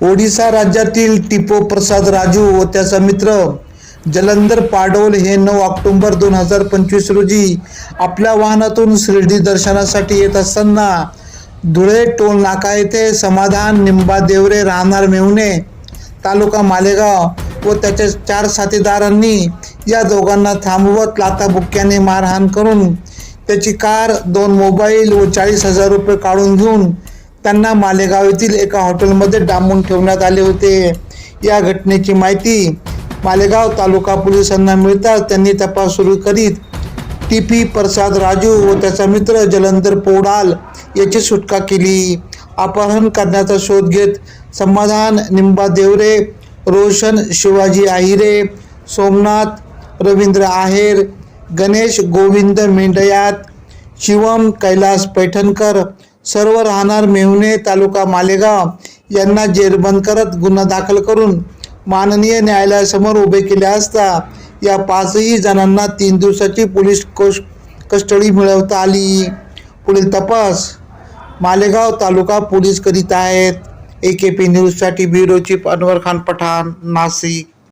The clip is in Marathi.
ओडिसा राज्यातील टिपो प्रसाद राजू व त्याचा मित्र जलंधर पाडोल हे नऊ ऑक्टोंबर दोन हजार पंचवीस रोजी आपल्या वाहनातून शिर्डी दर्शनासाठी येत असताना धुळे टोल नाका येथे समाधान निंबा देवरे राहणार मेहुणे तालुका मालेगाव व त्याच्या चार साथीदारांनी या दोघांना थांबवत लाताबुक्क्याने मारहाण करून त्याची कार दोन मोबाईल व चाळीस हजार रुपये काढून घेऊन त्यांना मालेगाव येथील एका हॉटेलमध्ये डांबून ठेवण्यात आले होते. या घटनेची माहिती मालेगाव तालुका पोलिसांना मिळताच त्यांनी तपास सुरू करीत टी पी प्रसाद राजू व त्याचा मित्र जलंधर पोडाल याची सुटका केली. अपहरण करण्याचा शोध घेत समाधान निंबा देवरे रोशन शिवाजी आहिरे सोमनाथ रवींद्र आहेर गणेश गोविंद मेंढयात शिवम कैलास पैठणकर सर्व राहणार मेहुणे तालुका मालेगाव यांना जेरबंद करत गुन्हा दाखल करून माननीय न्यायालयासमोर उभे केले असता या पाचही जणांना तीन दिवसाची पोलीस कोश कस्टडी मिळवता आली. पुढील तपास मालेगाव तालुका पोलीस करीत आहेत. ए के पी न्यूजसाठी ब्युरोची अनवर खान पठाण नाशिक.